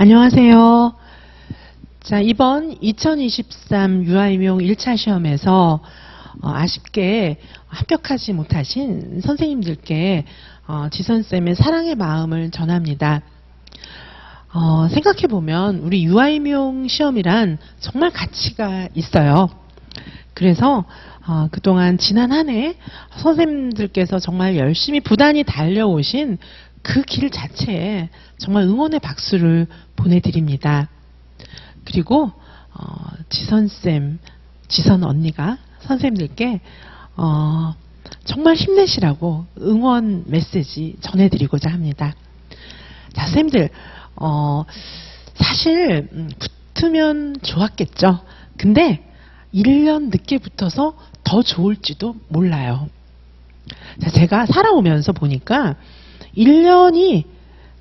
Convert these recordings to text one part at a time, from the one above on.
안녕하세요. 자, 이번 2023 유아임용 1차 시험에서 어, 아쉽게 합격하지 못하신 선생님들께 어, 지선쌤의 사랑의 마음을 전합니다. 어, 생각해보면 우리 유아임용 시험이란 정말 가치가 있어요. 그래서 어, 그동안 지난 한 해 선생님들께서 정말 열심히 부단히 달려오신 그 길 자체에 정말 응원의 박수를 보내드립니다. 그리고 어, 지선쌤, 지선 언니가 선생님들께 어, 정말 힘내시라고 응원 메시지 전해드리고자 합니다. 자, 선생님들 어, 사실 음, 붙으면 좋았겠죠. 근데 1년 늦게 붙어서 더 좋을지도 몰라요. 자, 제가 살아오면서 보니까 1년이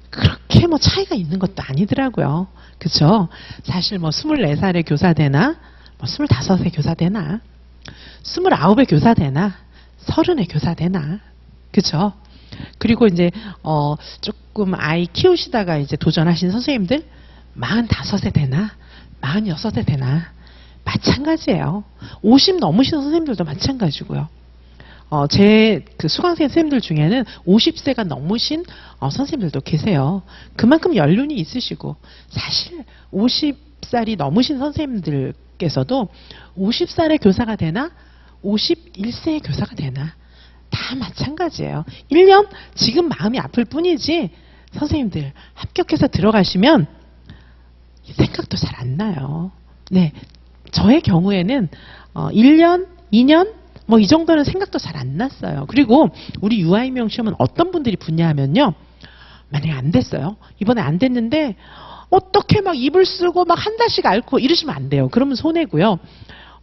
그렇게 뭐 차이가 있는 것도 아니더라고요. 그죠? 사실 뭐 24살에 교사 되나, 뭐 25세 교사 되나, 29에 교사 되나, 30에 교사 되나, 그죠? 그리고 이제, 어, 조금 아이 키우시다가 이제 도전하신 선생님들, 45세 되나, 46세 되나, 마찬가지예요. 50 넘으신 선생님들도 마찬가지고요. 어, 제 그 수강생 선생님들 중에는 50세가 넘으신 어, 선생님들도 계세요. 그만큼 연륜이 있으시고 사실 50살이 넘으신 선생님들께서도 50살의 교사가 되나 51세의 교사가 되나 다 마찬가지예요. 1년 지금 마음이 아플 뿐이지 선생님들 합격해서 들어가시면 생각도 잘 안 나요. 네. 저의 경우에는 어, 1년, 2년 뭐 이 정도는 생각도 잘 안 났어요. 그리고 우리 유아임용 시험은 어떤 분들이 붙냐 하면요. 만약에 안 됐어요. 이번에 안 됐는데 어떻게 막 입을 쓰고 막 한 달씩 앓고 이러시면 안 돼요. 그러면 손해고요.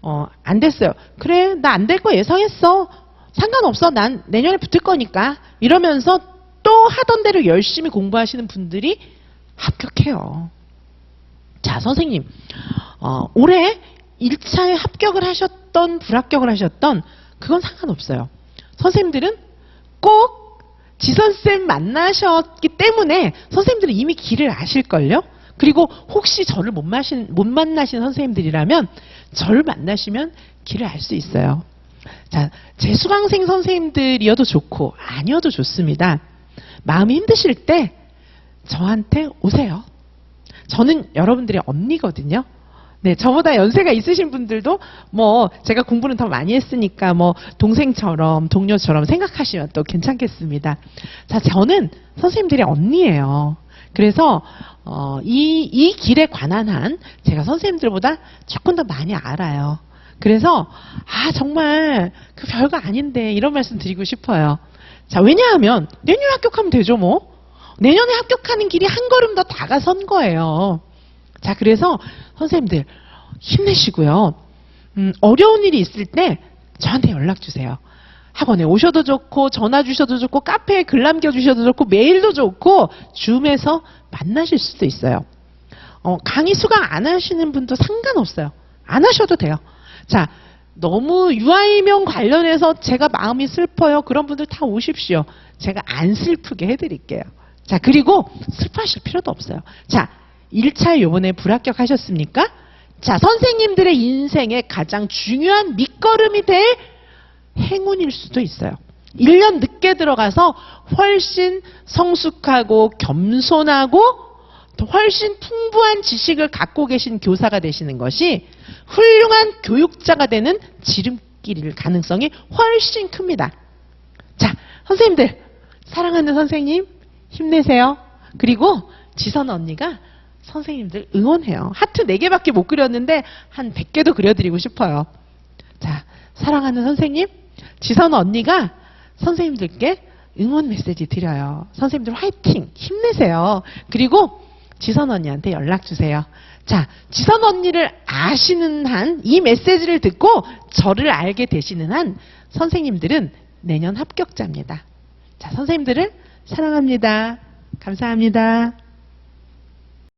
어, 안 됐어요. 그래, 나 안 될 거 예상했어. 상관없어. 난 내년에 붙을 거니까. 이러면서 또 하던 대로 열심히 공부하시는 분들이 합격해요. 자, 선생님. 어, 올해 1차에 합격을 하셨 던, 불합격을 하셨던, 그건 상관없어요. 선생님들은 꼭 지선쌤 만나셨기 때문에 선생님들은 이미 길을 아실걸요? 그리고 혹시 저를 못, 마신, 못 만나신 선생님들이라면 저를 만나시면 길을 알 수 있어요. 자, 제 수강생 선생님들이어도 좋고 아니어도 좋습니다. 마음이 힘드실 때 저한테 오세요. 저는 여러분들의 언니거든요. 네, 저보다 연세가 있으신 분들도 뭐 제가 공부는 더 많이 했으니까 뭐 동생처럼 동료처럼 생각하시면 또 괜찮겠습니다. 자, 저는 선생님들의 언니예요. 그래서 어, 이, 이 길에 관한 한 제가 선생님들보다 조금 더 많이 알아요. 그래서 아 정말 그 별거 아닌데 이런 말씀 드리고 싶어요. 자, 왜냐하면 내년에 합격하면 되죠, 뭐. 내년에 합격하는 길이 한 걸음 더 다가선 거예요. 자, 그래서 선생님들 힘내시고요. 음, 어려운 일이 있을 때 저한테 연락 주세요. 학원에 오셔도 좋고 전화 주셔도 좋고 카페에 글 남겨 주셔도 좋고 메일도 좋고 줌에서 만나실 수도 있어요. 어, 강의 수강 안 하시는 분도 상관없어요. 안 하셔도 돼요. 자, 너무 유아이명 관련해서 제가 마음이 슬퍼요. 그런 분들 다 오십시오. 제가 안 슬프게 해드릴게요. 자, 그리고 슬퍼하실 필요도 없어요. 자, 1차 요번에 불합격하셨습니까? 자, 선생님들의 인생의 가장 중요한 밑거름이 될 행운일 수도 있어요. 1년 늦게 들어가서 훨씬 성숙하고 겸손하고 또 훨씬 풍부한 지식을 갖고 계신 교사가 되시는 것이 훌륭한 교육자가 되는 지름길일 가능성이 훨씬 큽니다. 자, 선생님들, 사랑하는 선생님, 힘내세요. 그리고 지선 언니가 선생님들 응원해요. 하트 4개밖에 못 그렸는데 한 100개도 그려드리고 싶어요. 자, 사랑하는 선생님, 지선 언니가 선생님들께 응원 메시지 드려요. 선생님들 화이팅! 힘내세요. 그리고 지선 언니한테 연락 주세요. 자, 지선 언니를 아시는 한, 이 메시지를 듣고 저를 알게 되시는 한 선생님들은 내년 합격자입니다. 자, 선생님들을 사랑합니다. 감사합니다.